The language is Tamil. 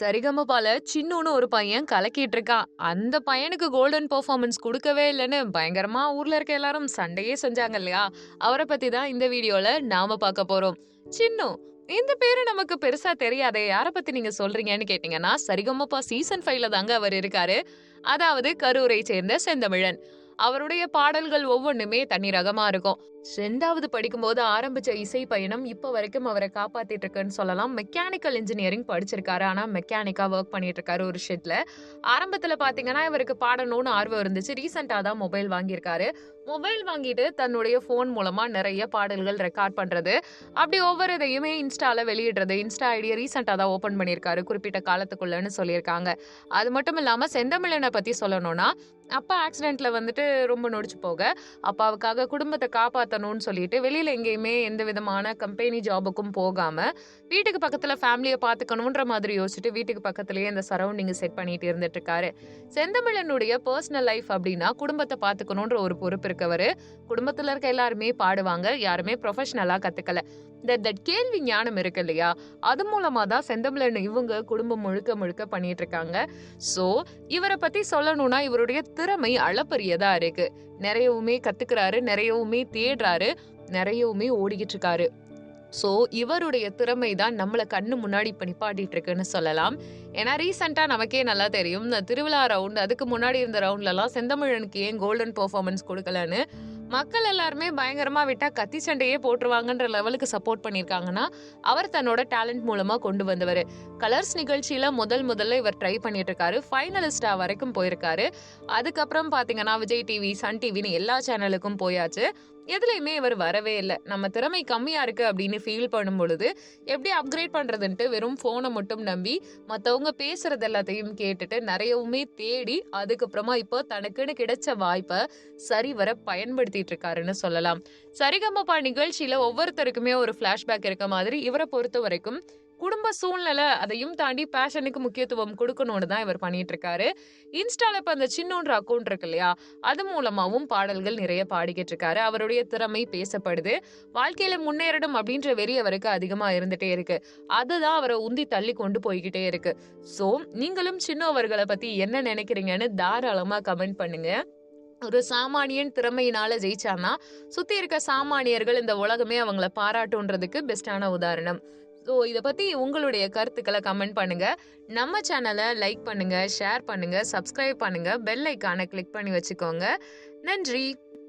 சரிகமபால சின்னுன்னு ஒரு பையன் கலக்கிட்டு இருக்கான் அந்த பையனுக்கு கோல்டன் பெர்ஃபார்மன்ஸ் கொடுக்கவே இல்லைன்னு பயங்கரமா ஊர்ல இருக்க எல்லாரும் சண்டையே செஞ்சாங்க இல்லையா? அவரை பத்தி தான் இந்த வீடியோல நாம பார்க்க போறோம். சின்னு இந்த பேரு நமக்கு பெருசா தெரியாதே. யாரை பத்தி நீங்க சொல்றீங்கன்னு கேட்டீங்கன்னா சரிகமப்பா சீசன் ஃபைவ்ல தாங்க அவர் இருக்காரு. அதாவது கரூரை சேர்ந்த செந்தமிழன். அவருடைய பாடல்கள் ஒவ்வொன்றுமே தனி ரகமா இருக்கும். ரெண்டாவது படிக்கும்போது ஆரம்பிச்ச இசை பயணம் இப்போ வரைக்கும் அவரை காப்பாத்திட்டு இருக்குன்னு சொல்லலாம். மெக்கானிக்கல் இன்ஜினியரிங் படிச்சிருக்காரு. ஆனா மெக்கானிக்கா ஒர்க் பண்ணிட்டு இருக்காரு ஒரு ஷெட்ல ஆரம்பத்துல பாத்தீங்கன்னா இவருக்கு பாடணும்னு ஆர்வம் இருந்துச்சு. ரீசெண்டா தான் மொபைல் வாங்கியிருக்காரு. மொபைல் வாங்கிட்டு தன்னுடைய ஃபோன் மூலமா நிறைய பாடல்கள் ரெக்கார்ட் பண்றது. அப்படி ஒவ்வொரு இதையுமே இன்ஸ்டால வெளியிடுறது. இன்ஸ்டா ஐடியை ரீசெண்டா தான் ஓபன் பண்ணியிருக்காரு. குறிப்பிட்ட காலத்துக்குள்ளன்னு சொல்லியிருக்காங்க. அது மட்டும் இல்லாம செந்தமிழனை பத்தி சொல்லணும்னா அப்பா ஆக்சிடென்ட்ல வந்துட்டு ரொம்ப நொடிச்சு போக. அப்பாவுக்காக குடும்பத்தை காப்பாற்றணும்னு சொல்லிட்டு வெளியில எங்கேயுமே எந்த விதமான கம்பெனி ஜாபுக்கும் போகாம வீட்டுக்கு பக்கத்துல ஃபேமிலியை பார்த்துக்கணுன்ற மாதிரி யோசிச்சுட்டு வீட்டுக்கு பக்கத்துலயே இந்த சரௌண்டிங் செட் பண்ணிட்டு இருந்துட்டு இருக்காரு செந்தமிழனுடைய பர்சனல் லைஃப் அப்படின்னா குடும்பத்தை பார்த்துக்கணுன்ற ஒரு பொறுப்பு இருக்கவர். குடும்பத்துல இருக்க எல்லாருமே பாடுவாங்க யாருமே ப்ரொஃபஷனலா கத்துக்கல. இந்த தட் கேள்வி ஞானம் இருக்கு இல்லையா? அது மூலமா தான் செந்தமிழன் இவங்க குடும்பம் முழுக்க முழுக்க பண்ணிட்டு இருக்காங்க ஸோ இவரை பத்தி சொல்லணும்னா இவருடைய திறமை அளப்பரியதா இருக்கு. நிறையவுமே கத்துக்கிறாரு நிறையவுமே தேடுறாரு நிறையவுமே ஓடிக்கிட்டு இருக்காரு. ஸோ இவருடைய திறமை தான் நம்மளை கண்ணு முன்னாடி இப்போ நிப்பாட்டிட்டு இருக்குன்னு சொல்லலாம். ஏன்னா ரீசெண்டாக நமக்கே நல்லா தெரியும் இந்த திருவிழா ரவுண்ட் அதுக்கு முன்னாடி இருந்த ரவுண்ட்லலாம் செந்தமிழனுக்கு ஏன் கோல்டன் பெர்ஃபார்மன்ஸ் கொடுக்கலன்னு மக்கள் எல்லாருமே பயங்கரமா விட்டா கத்தி சண்டையே போட்டுருவாங்கன்ற லெவலுக்கு சப்போர்ட் பண்ணியிருக்காங்கன்னா அவர் தன்னோட டேலண்ட் மூலமா கொண்டு வந்தவர். கலர்ஸ் நிகழ்ச்சியில முதல் முதல்ல இவர் ட்ரை பண்ணிட்டு இருக்காரு ஃபைனலிஸ்டா வரைக்கும் போயிருக்காரு. அதுக்கப்புறம் பாத்தீங்கன்னா விஜய் டிவி சன் டிவின்னு எல்லா சேனலுக்கும் போயாச்சு. எதுலையுமே இவர் வரவே இல்லை. நம்ம திறமை கம்மியாக இருக்கு அப்படின்னு ஃபீல் பண்ணும் பொழுது எப்படி அப்கிரேட் பண்ணுறதுன்ட்டு வெறும் ஃபோனை மட்டும் நம்பி மற்றவங்க பேசுகிறது எல்லாத்தையும் கேட்டுட்டு நிறையவுமே தேடி அதுக்கப்புறமா இப்போ தனக்குன்னு கிடைச்ச வாய்ப்பை சரிவர பயன்படுத்திட்டு இருக்காருன்னு சொல்லலாம். சரிகமப்பா நிகழ்ச்சியில ஒவ்வொருத்தருக்குமே ஒரு ஃப்ளாஷ்பேக் இருக்க மாதிரி இவரை பொறுத்த வரைக்கும் குடும்ப சூழ்நிலை அதையும் தாண்டி பேஷனுக்கு முக்கியத்துவம் கொடுக்கணும்னு தான் இவர் பண்ணிட்டு இருக்காரு இன்ஸ்டால இப்ப அந்த சின்னோன்ற அக்கௌண்ட் இருக்கு இல்லையா அது மூலமாவும் பாடல்கள் நிறைய பாடிக்கிட்டு இருக்காரு அவருடைய திறமை பேசப்படுது. வாழ்க்கையில முன்னேறணும் அப்படின்ற வெறி அவருக்கு அதிகமா இருந்துட்டே இருக்கு. அதுதான் அவரை உந்தி தள்ளி கொண்டு போய்கிட்டே இருக்கு. சோ நீங்களும் சின்னவர்களை பத்தி என்ன நினைக்கிறீங்கன்னு தாராளமா கமெண்ட் பண்ணுங்க. ஒரு சாமானியன் திறமையினால ஜெயிச்சான்னா சுத்தி இருக்க சாமானியர்கள் இந்த உலகமே அவங்கள பாராட்டுன்றதுக்கு பெஸ்டான உதாரணம். ஸோ இதை பற்றி உங்களுடைய கருத்துக்களை கமெண்ட் பண்ணுங்கள் நம்ம சேனலை லைக் பண்ணுங்கள் ஷேர் பண்ணுங்கள் சப்ஸ்கிரைப் பண்ணுங்கள் பெல் ஐக்கானை கிளிக் பண்ணி வச்சுக்கோங்க. நன்றி.